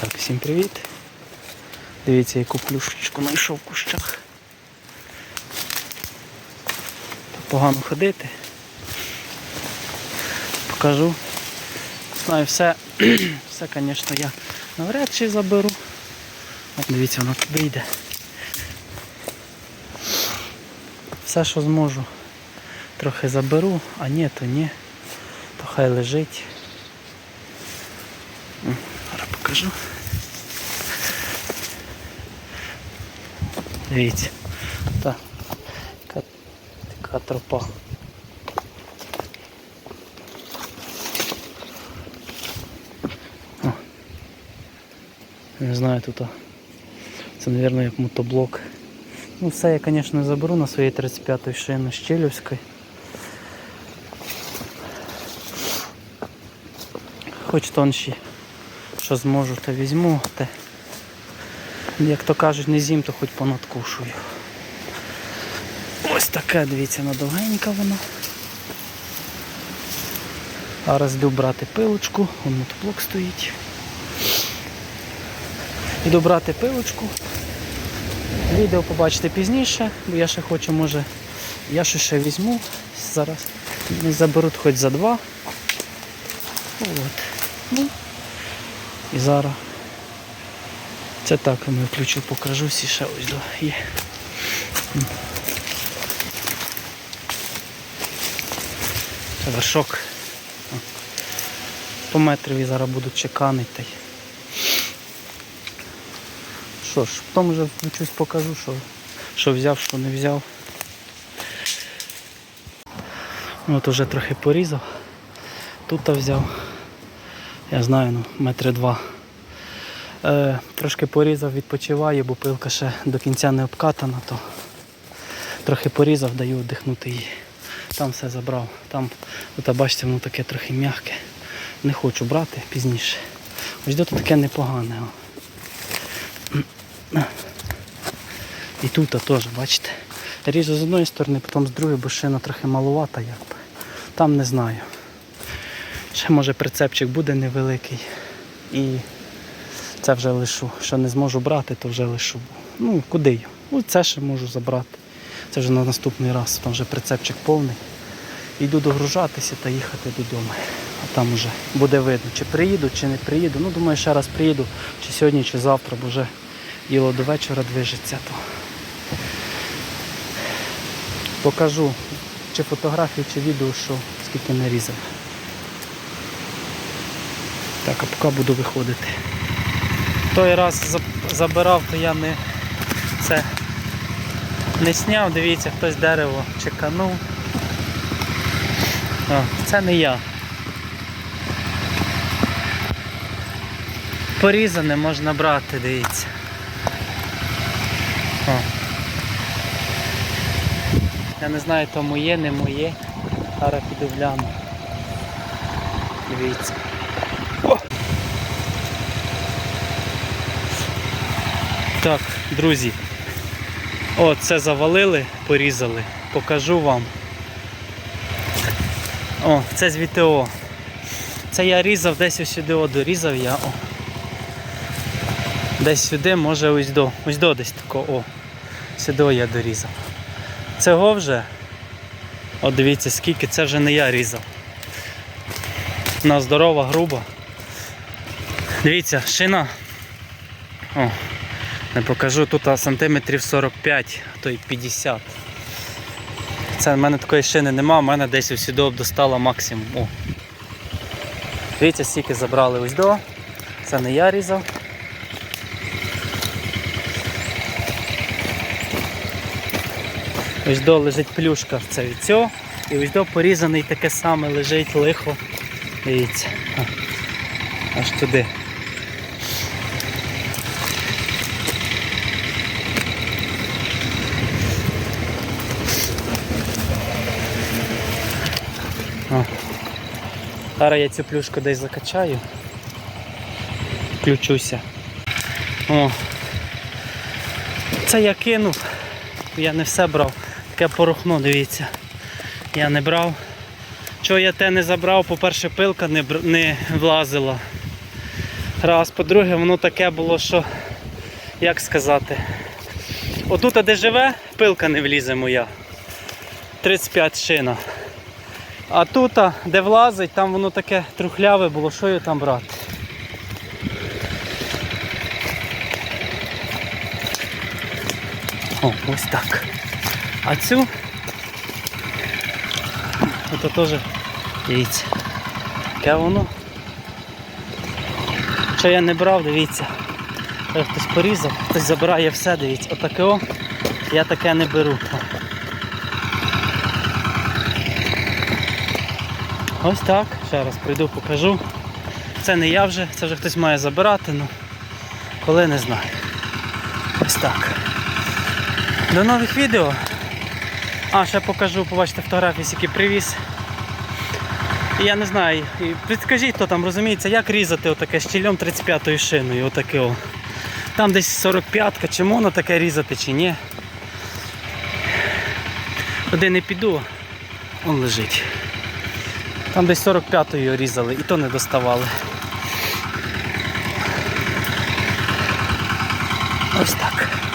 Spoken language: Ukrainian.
Так, всім привіт. Дивіться, яку плюшечку знайшов в кущах. Погано ходити. Покажу. Знаю, все, все, звісно, я навряд чи заберу. От дивіться, воно туди йде. Все, що зможу, трохи заберу, а ні, то ні. То хай лежить. Покажу. Дивіться. Та, така, така тропа. Не знаю тут. Це, мабуть, як мотоблок. Ну, все я, звісно, заберу на своїй 35-ї шини Щелівської. Хоч тонші, що зможу, то візьму. Те. Як то кажуть, не з'їм, то хоч понадкушую. Ось таке, дивіться, надовгенька вона. Зараз йду брати пилочку, вон мотоблок стоїть. Йду брати пилочку. Відео побачите пізніше, бо я ще хочу, може, я ще ще візьму зараз. Заберуть хоч за два. От. Ну, і зараз. Це так, я включу, покажу всі ще ось до є. Це вершок. По метрові зараз будуть чеканити. Що ж, потім вже включусь покажу, що, що взяв, що не взяв. От уже трохи порізав. Тут взяв. Я знаю, ну, метри два. Е, трошки порізав, відпочиваю, бо пилка ще до кінця не обкатана, то трохи порізав, даю вдихнути її. Там все забрав. Там, от, бачите, воно таке трохи м'яке. Не хочу брати пізніше. Ось тут таке непогане. О. І тут теж, бачите. Ріжу з одної сторони, потім з другої, бо шина трохи малувата якби. Там не знаю. Ще може прицепчик буде невеликий. І це вже лишу. Що не зможу брати, то вже лишу. Ну, куди його? Ну, це ще можу забрати. Це вже на наступний раз, там вже прицепчик повний. Йду догружатися та їхати додому. А там вже буде видно, чи приїду, чи не приїду. Ну, думаю, ще раз приїду, чи сьогодні, чи завтра, бо вже діло до вечора движеться. То покажу чи фотографію, чи відео, що скільки нарізав. Так, а поки буду виходити. Той раз забирав, то я не це не сняв, дивіться, хтось дерево чеканув. О, це не я. Порізане можна брати, дивіться. О. Я не знаю, то моє, не моє. Зараз піду гляну. Дивіться. Так, друзі. О, це завалили, порізали. Покажу вам. О, це з ВТО. Це я різав, десь ось сюди о, дорізав я. О. Десь сюди, може ось до. Ось до десь тако, о. Сюди я дорізав. Цього вже. От дивіться, скільки це вже не я різав. Вона здорова, груба. Дивіться, шина. О, не покажу, тут сантиметрів 45, а то й 50. Це в мене такої шини нема, в мене десь ось сюди достала максимум. О. Дивіться, скільки забрали ось до. Це не я різав. Ось до лежить плюшка це від цього. І ось до порізаний таке саме лежить лихо. Дивіться. Аж туди. О. Зараз я цю плюшку десь закачаю. Включуся. О. Це я кинув. Я не все брав. Таке порохно, дивіться. Я не брав. Чого я те не забрав, по-перше, пилка не, бр- не влазила. Раз, по-друге, воно таке було, що, як сказати, отут, де живе, пилка не влізе моя. 35 шина. А тут, де влазить, там воно таке трухляве було, що його там брати. О, ось так. А цю Ото теж дивіться. Яке воно. Що я не брав, дивіться. Хтось порізав, хтось забирає все, дивіться. Отаке о, я таке не беру. Ось так. Ще раз прийду, покажу. Це не я вже, це вже хтось має забирати, ну коли не знаю. Ось так. До нових відео. А, ще покажу, побачите фотографії, які привіз. Я не знаю, і підскажіть, хто там розуміється, як різати отаке щільом 35-ю шиною, отаке о. Там десь 45-ка, чи можна таке різати, чи ні. Куди не піду, он лежить. Там десь 45-ю різали, і то не доставали. Ось так.